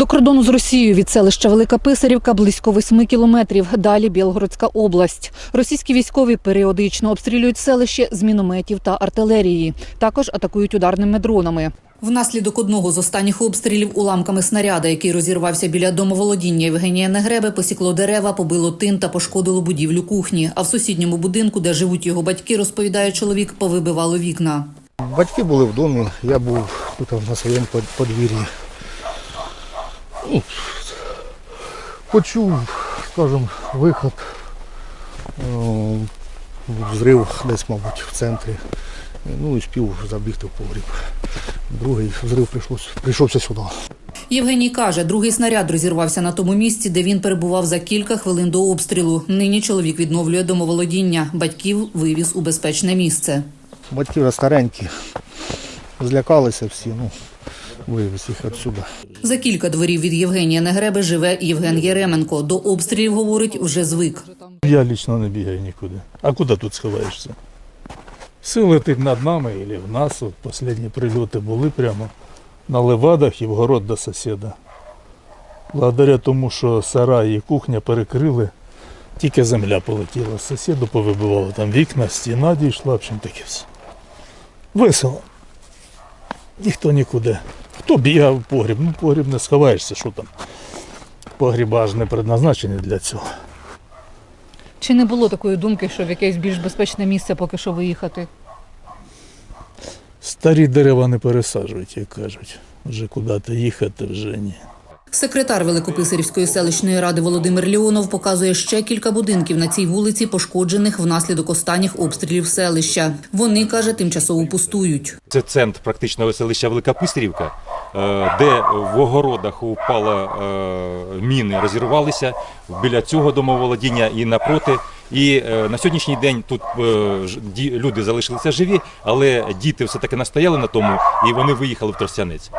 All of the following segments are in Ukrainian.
До кордону з Росією від селища Велика Писарівка близько восьми кілометрів. Далі Білгородська область. Російські військові періодично обстрілюють селище з мінометів та артилерії. Також атакують ударними дронами. Внаслідок одного з останніх обстрілів уламками снаряда, який розірвався біля домоволодіння Євгенія Негреби, посікло дерева, побило тин та пошкодило будівлю кухні. А в сусідньому будинку, де живуть його батьки, розповідає чоловік, повибивало вікна. Батьки були в домі, я був тут на своєму под- подвір'ї. Ну, Почув, скажімо, виход, е, взрив десь, мабуть, в центрі. Ну і спів забігти в погріб. Другий взрив прийшлось, прийшовся сюди. Євгеній каже, другий снаряд розірвався на тому місці, де він перебував за кілька хвилин до обстрілу. Нині чоловік відновлює домоволодіння. Батьків вивіз у безпечне місце. Батьки вже старенькі, злякалися всі, ну, вивез їх відсюди. За кілька дворів від Євгенія Негреби живе Євген Єременко. До обстрілів, говорить, вже звик. Я лично не бігаю нікуди. А куди тут сховаєшся? Все летить над нами і в нас. От останні прильоти були прямо на левадах і в город до сусіда. Благодаря тому, що сарай і кухня перекрили, тільки земля полетіла. Сусіду повибивало там вікна, стіна дійшла, в общем таке все. Весело. Ніхто нікуди. Хто бігав в погріб? Ну, погріб не сховаєшся, що там. Погріба ж не предназначені для цього. Чи не було такої думки, що в якесь більш безпечне місце поки що виїхати? Старі дерева не пересаджують, як кажуть. Вже куди-то їхати вже ні. Секретар Великописарівської селищної ради Володимир Леонов показує ще кілька будинків на цій вулиці, пошкоджених внаслідок останніх обстрілів селища. Вони каже, тимчасово пустують. Це центр практично селища Велика Пистрівка, е, де в огородах упали е, міни, розірвалися біля цього домоволодіння і напроти. І е, на сьогоднішній день тут е, люди залишилися живі, але діти все-таки настояли на тому, і вони виїхали в Тростянець.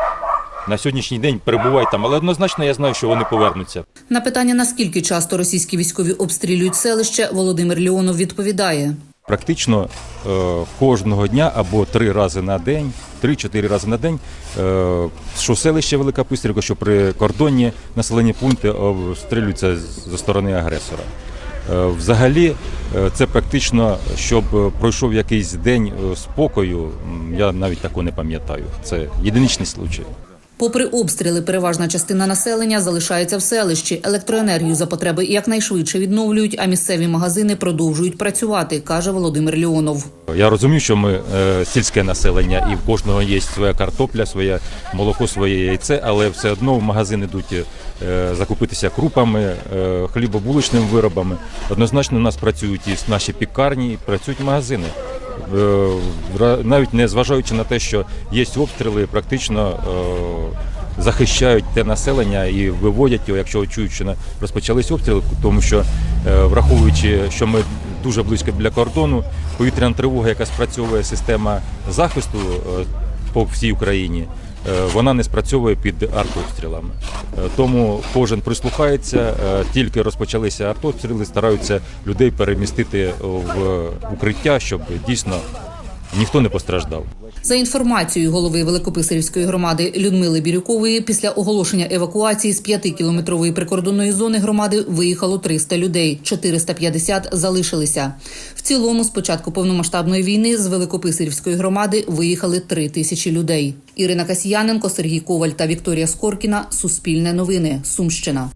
На сьогоднішній день перебувають там, але однозначно я знаю, що вони повернуться. На питання, наскільки часто російські військові обстрілюють селище, Володимир Леонов відповідає. Практично е, кожного дня або три рази на день, три-чотири рази на день, е, що селище Велика Пистрівка, що при кордоні населені пункти обстрілюються зі сторони агресора. Е, Взагалі, е, це практично, щоб пройшов якийсь день спокою, я навіть такого не пам'ятаю. Це єдиничний случай. Попри обстріли, переважна частина населення залишається в селищі. Електроенергію за потреби якнайшвидше відновлюють, а місцеві магазини продовжують працювати, каже Володимир Леонов. Я розумію, що ми е, сільське населення, і в кожного є своя картопля, своє молоко, своє яйце, але все одно в магазин йдуть е, закупитися крупами, е, хлібобулочними виробами. Однозначно у нас працюють і наші пікарні, і працюють магазини. Е, навіть не зважаючи на те, що є обстріли, практично е, захищають те населення і виводять його, якщо чують, що розпочались обстріли, тому що е, враховуючи, що ми дуже близько біля кордону, повітряна тривога, яка спрацьовує система захисту по всій Україні, вона не спрацьовує під артобстрілами. Е, Тому кожен прислухається, е, тільки розпочалися артобстріли, стараються людей перемістити в укриття, щоб дійсно ніхто не постраждав. За інформацією голови Великописарівської громади Людмили Бірюкової, після оголошення евакуації з 5-кілометрової прикордонної зони громади виїхало 300 людей, 450 залишилися. В цілому, з початку повномасштабної війни з Великописарівської громади виїхали 3 тисячі людей. Ірина Касьяненко, Сергій Коваль та Вікторія Скоркіна. Суспільне новини. Сумщина.